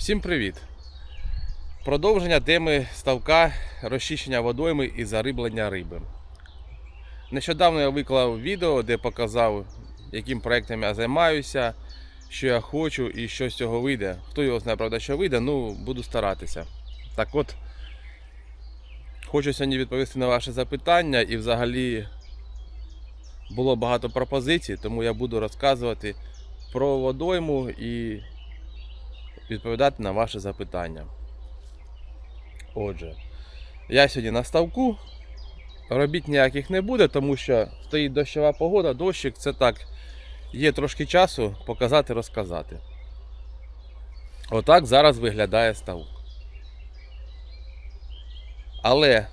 Всім привіт! Продовження теми ставка розчищення водойми і зариблення риби. Нещодавно я виклав відео, де показав, яким проектом я займаюся, що я хочу і що з цього вийде. Хто його знає, правда, що вийде, ну буду старатися. Так от, хочу сьогодні відповісти на ваше запитання і взагалі було багато пропозицій, тому я буду розказувати про водойму і відповідати на ваші запитання. Отже, я сьогодні на ставку. Робіт ніяких не буде, тому що стоїть дощова погода, дощик це так. Є трошки часу показати, розказати. Отак зараз виглядає ставок. Але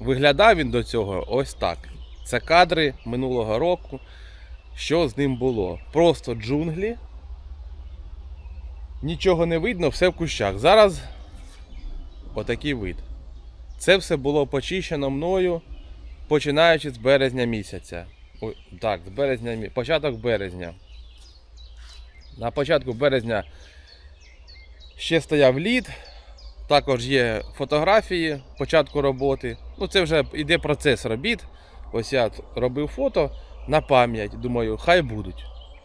виглядав він до цього ось так. Це кадри минулого року. Що з ним було? Просто джунглі. Нічого не видно, все в кущах. Зараз отакий вид. Це все було почищено мною, починаючи з березня місяця. Ой, так, з березня, початок березня. На початку березня ще стояв лід, також є фотографії початку роботи. Ну, це вже йде процес робіт. Ось я робив фото на пам'ять. Думаю, хай будуть.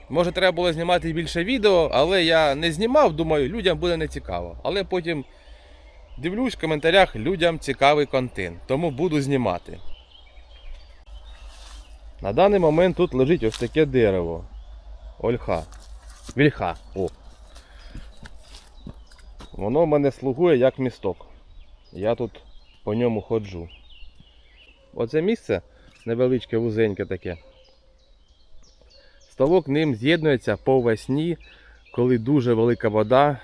Може, треба було знімати більше відео, але я не знімав, думаю, людям буде не цікаво. Але потім дивлюсь в коментарях, людям цікавий контент, тому буду знімати. На даний момент тут лежить ось таке дерево. Ольха. Вільха. О. Воно мене слугує як місток. Я тут по ньому ходжу. Оце місце невеличке, вузеньке таке. Ставок ним з'єднується по весні, коли дуже велика вода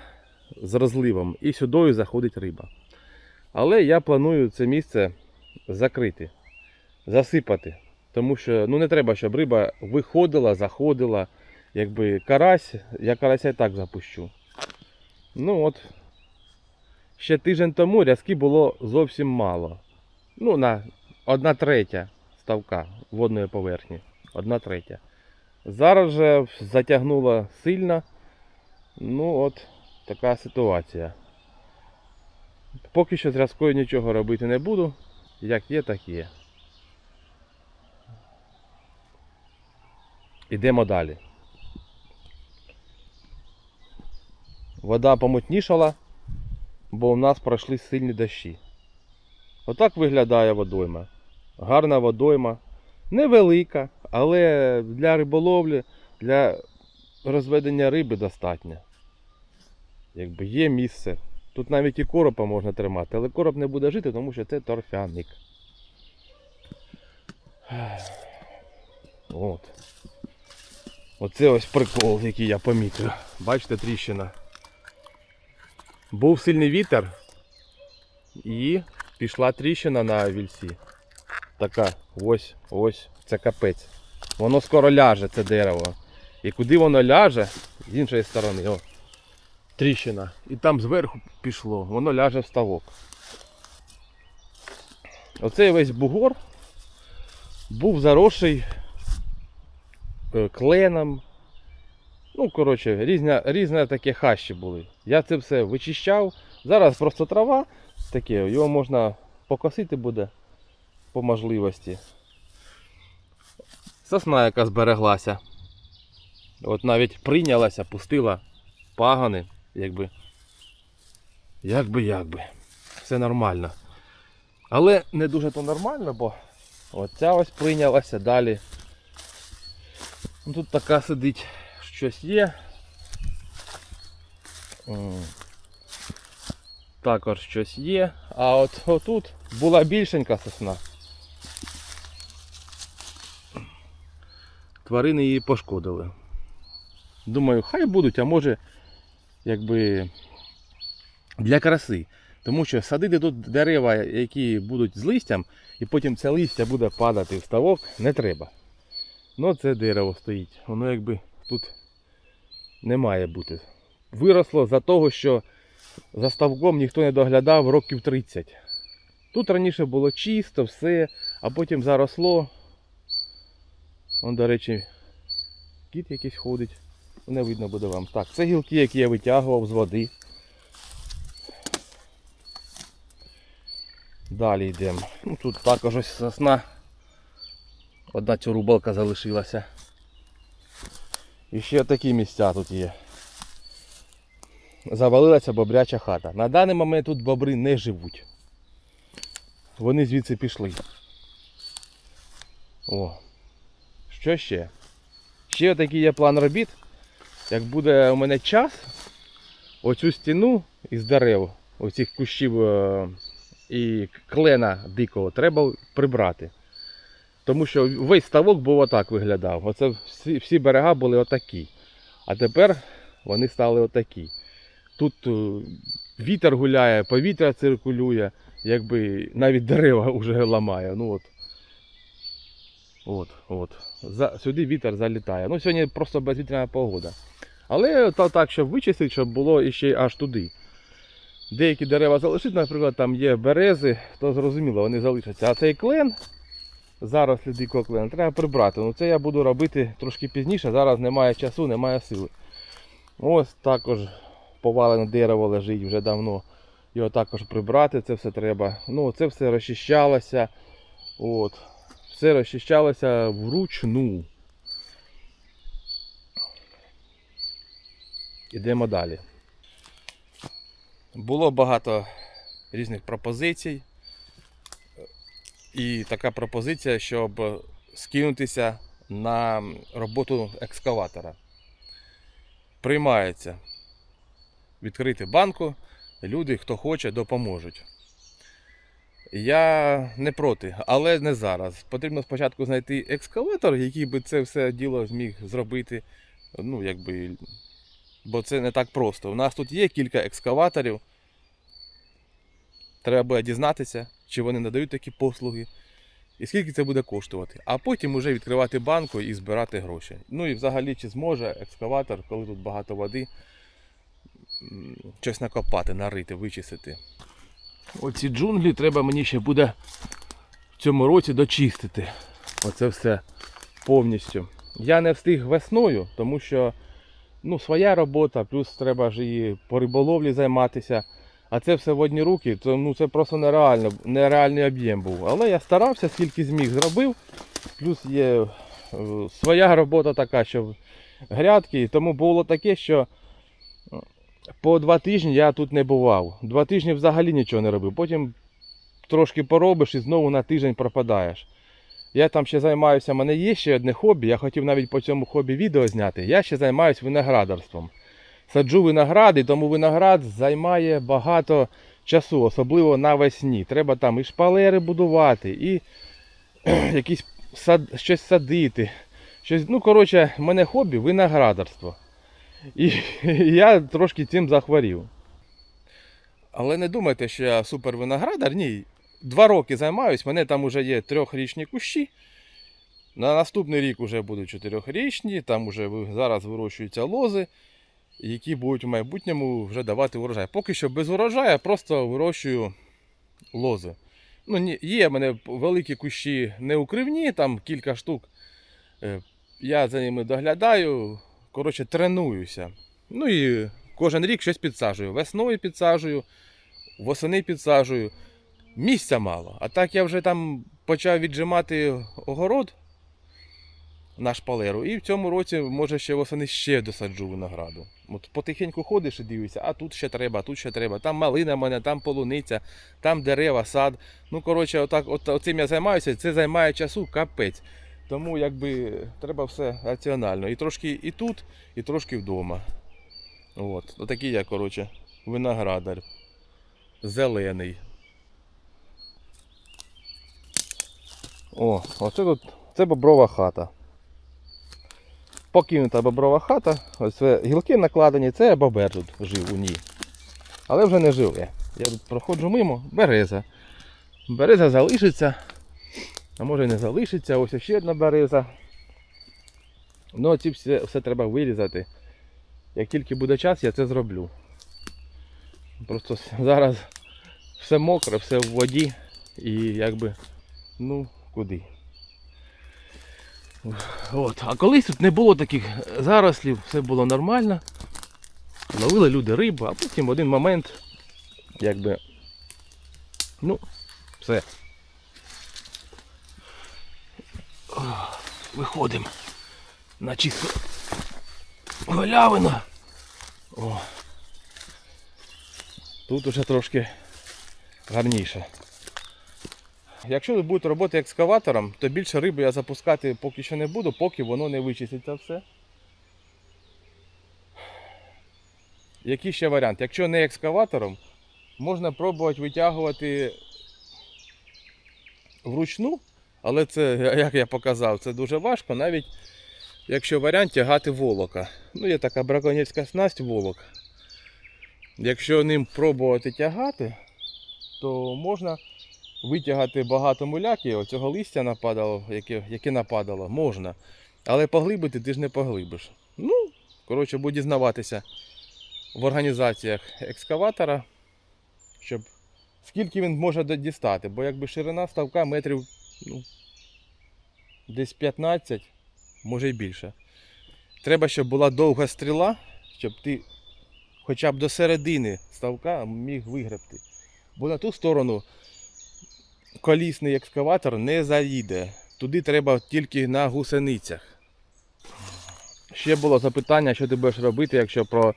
з розливом і сюдою заходить риба. Але я планую це місце закрити, засипати. Тому що ну, не треба, щоб риба виходила, заходила. Якби карась, я карася і так запущу. Ну от, ще тиждень тому рязки було зовсім мало. Ну, на одна третя ставка водної поверхні. Одна третя. Зараз же затягнуло сильно. Ну от така ситуація. Поки що з нічого робити не буду. Як є, так є. Ідемо далі. Вода помутнішала, бо у нас пройшли сильні дощі. Отак виглядає водойма. Гарна водойма. Невелика, але для риболовлі, для розведення риби достатньо. Якби є місце. Тут навіть і коропа можна тримати, але короб не буде жити, тому що це торфяник. От. Оце ось прикол, який я помітив. Бачите, тріщина. Був сильний вітер і пішла тріщина на вільсі. Така ось, ось, це капець. Воно скоро ляже, це дерево. І куди воно ляже, з іншої сторони, о, тріщина. І там зверху пішло, воно ляже в ставок. Оцей весь бугор був заросший е, кленом. Ну, коротше, різне, різне таке хащі були. Я це все вичищав. Зараз просто трава таке, його можна покосити буде по можливості. Сосна, яка збереглася. От навіть прийнялася, пустила пагани, якби. Якби, якби. Все нормально. Але не дуже то нормально, бо оця ось прийнялася далі. Тут така сидить, щось є. Також щось є. А от отут була більшенька сосна. Тварини її пошкодили. Думаю, хай будуть, а може, якби для краси. Тому що садити тут дерева, які будуть з листям, і потім це листя буде падати в ставок, не треба. Ну це дерево стоїть. Воно якби тут не має бути. Виросло за того, що за ставком ніхто не доглядав років 30. Тут раніше було чисто, все, а потім заросло. Вон, до речі, кіт якийсь ходить. Не видно буде вам. Так, це гілки, які я витягував з води. Далі йдемо. Ну, Тут також ось сосна. Одна цюрубалка залишилася. І ще такі місця тут є. Завалилася бобряча хата. На даний момент тут бобри не живуть. Вони звідси пішли. О, що ще? Ще такий є план робіт. Як буде у мене час, оцю стіну із дерев, оцих кущів е, і клена дикого треба прибрати. Тому що весь ставок був отак виглядав. Оце всі, всі берега були отакі. А тепер вони стали отакі. Тут е, вітер гуляє, повітря циркулює, якби навіть дерева вже ламає. Ну от. От, от. За, сюди вітер залітає. Ну сьогодні просто безвітряна погода. Але то так, щоб вичистити, щоб було іще аж туди. Деякі дерева залишити, наприклад, там є берези, то зрозуміло, вони залишаться. А цей клен, зараз дикого клена, треба прибрати. Ну це я буду робити трошки пізніше, зараз немає часу, немає сили. Ось також повалене дерево лежить вже давно. Його також прибрати, це все треба. Ну, це все розчищалося. От. Все розчищалося вручну. Ідемо далі. Було багато різних пропозицій. І така пропозиція, щоб скинутися на роботу екскаватора. Приймається відкрити банку, люди, хто хоче, допоможуть. Я не проти, але не зараз. Потрібно спочатку знайти екскаватор, який би це все діло зміг зробити. Ну, якби. Бо це не так просто. У нас тут є кілька екскаваторів. Треба дізнатися, чи вони надають такі послуги. І скільки це буде коштувати. А потім вже відкривати банку і збирати гроші. Ну і взагалі, чи зможе екскаватор, коли тут багато води, щось накопати, нарити, вичистити. Оці джунглі треба мені ще буде в цьому році дочистити. Оце все повністю. Я не встиг весною, тому що ну, своя робота, плюс треба ж і по риболовлі займатися. А це все в одні руки, то ну, це просто нереально, нереальний об'єм був. Але я старався, скільки зміг зробив. Плюс є е, своя робота така, що грядки. Тому було таке, що по два тижні я тут не бував. Два тижні взагалі нічого не робив. Потім трошки поробиш і знову на тиждень пропадаєш. Я там ще займаюся, в мене є ще одне хобі. Я хотів навіть по цьому хобі відео зняти. Я ще займаюся виноградарством. Саджу виноград, і тому виноград займає багато часу, особливо навесні. Треба там і шпалери будувати, і якісь сад, щось садити. Щось, ну, коротше, в мене хобі виноградарство. І я трошки цим захворів. Але не думайте, що я супер виноградар. Ні. Два роки займаюсь, мене там вже є трьохрічні кущі. На наступний рік вже будуть чотирьохрічні, там вже зараз вирощуються лози, які будуть в майбутньому вже давати урожай. Поки що без урожаю, просто вирощую лози. Ну, є в мене великі кущі неукривні, там кілька штук. Е, Я за ними доглядаю, коротше, тренуюся. Ну і кожен рік щось підсаджую. Весною підсаджую, восени підсаджую. Місця мало. А так я вже там почав віджимати огород на шпалеру. І в цьому році, може, ще восени ще досаджу винограду. От потихеньку ходиш і дивишся, а тут ще треба, тут ще треба. Там малина в мене, там полуниця, там дерева, сад. Ну, коротше, отак, от, оцим я займаюся, це займає часу капець. Тому якби треба все раціонально. І трошки і тут, і трошки вдома. От. Отакий я, коротше, виноградар. Зелений. О, оце тут це боброва хата. Покинута боброва хата. Ось гілки накладені, це бобер тут жив у ній. Але вже не живе. Я тут проходжу мимо, береза. Береза залишиться. А може і не залишиться, ось ще одна береза. Ну, ці все, все треба вирізати. Як тільки буде час, я це зроблю. Просто зараз все мокре, все в воді і якби, ну, куди. От. А колись тут не було таких зарослів, все було нормально. Ловили люди рибу, а потім в один момент, якби, ну, Все. Виходимо на чисту галявину. О. Тут уже трошки гарніше. Якщо ви будете робити екскаватором, то більше риби я запускати поки що не буду, поки воно не вичиститься все. Який ще варіант? Якщо не екскаватором, можна пробувати витягувати вручну, але це, як я показав, це дуже важко, навіть якщо варіант тягати волока. Ну, є така браконьєрська снасть волок. Якщо ним пробувати тягати, то можна витягати багато муляки, оцього листя нападало, яке, яке нападало, можна. Але поглибити ти ж не поглибиш. Ну, коротше, буду дізнаватися в організаціях екскаватора, щоб скільки він може дістати. Бо якби ширина ставка метрів ну, десь 15, може й більше. Треба, щоб була довга стріла, щоб ти хоча б до середини ставка міг вигребти. Бо на ту сторону колісний екскаватор не заїде. Туди треба тільки на гусеницях. Ще було запитання, що ти будеш робити, якщо про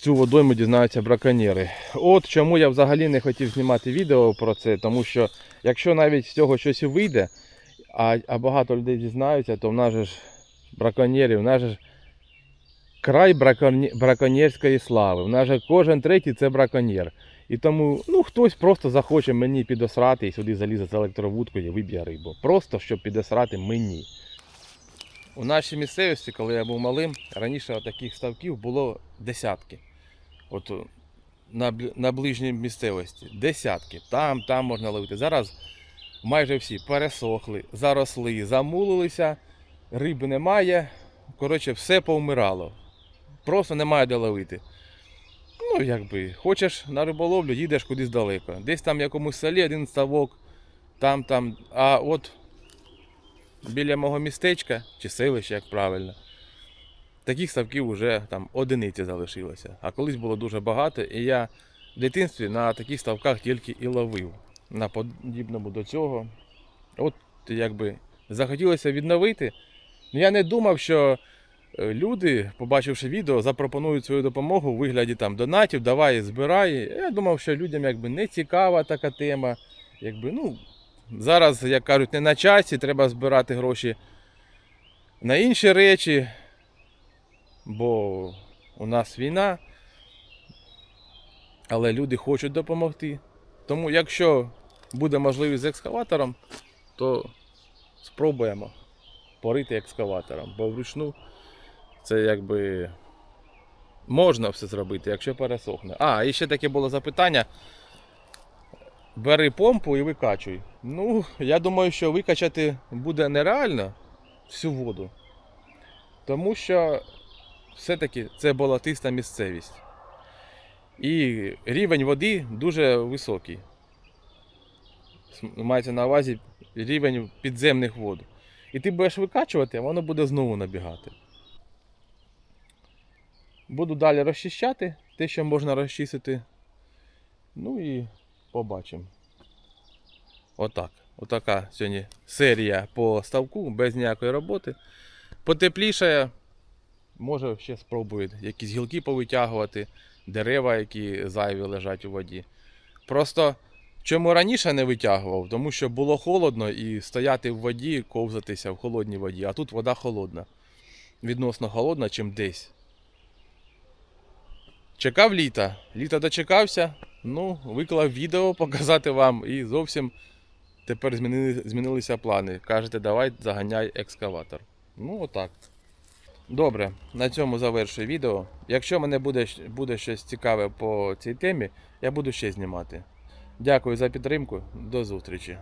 цю водойму дізнаються браконьєри. От чому я взагалі не хотів знімати відео про це, тому що якщо навіть з цього щось вийде, а, а багато людей дізнаються, то в нас же ж браконьєрів, в нас же ж край браконьєрської слави. В нас же кожен третій це браконьєр. І тому ну, хтось просто захоче мені підосрати і сюди залізе з електровудкою і виб'є рибу. Просто щоб підосрати мені. У нашій місцевості, коли я був малим, раніше таких ставків було десятки. От на, на ближній місцевості. Десятки. Там, там можна ловити. Зараз майже всі пересохли, заросли, замулилися, риби немає. Коротше, все повмирало. Просто немає де ловити. Ну, якби, хочеш на риболовлю, їдеш кудись далеко. Десь там в якомусь селі один ставок, там, там. А от біля мого містечка чи селища, як правильно, таких ставків вже там одиниці залишилося. А колись було дуже багато, і я в дитинстві на таких ставках тільки і ловив. На подібному до цього. От якби захотілося відновити. Ну, Я не думав, що е, люди, побачивши відео, запропонують свою допомогу у вигляді там донатів, давай збирай. Я думав, що людям якби не цікава така тема. Якби, ну, зараз, як кажуть, не на часі, треба збирати гроші на інші речі, бо у нас війна. Але люди хочуть допомогти. Тому якщо буде можливість з екскаватором, то спробуємо порити екскаватором. Бо вручну це якби можна все зробити, якщо пересохне. А, і ще таке було запитання. Бери помпу і викачуй. Ну, я думаю, що викачати буде нереально всю воду. Тому що все-таки це болотиста місцевість. І рівень води дуже високий. Мається на увазі рівень підземних вод. І ти будеш викачувати, а воно буде знову набігати. Буду далі розчищати те, що можна розчистити. Ну і побачимо. Отак. Отака сьогодні серія по ставку без ніякої роботи. Потеплішає. Може ще спробую якісь гілки повитягувати, дерева, які зайві лежать у воді. Просто чому раніше не витягував? Тому що було холодно і стояти в воді, ковзатися в холодній воді, а тут вода холодна. Відносно холодна, чим десь. Чекав літа. Літо дочекався. Ну, виклав відео показати вам і зовсім тепер змінили, змінилися плани. Кажете, давай заганяй екскаватор. Ну, отак. Добре, на цьому завершую відео. Якщо мене буде, буде щось цікаве по цій темі, я буду ще знімати. Дякую за підтримку. До зустрічі.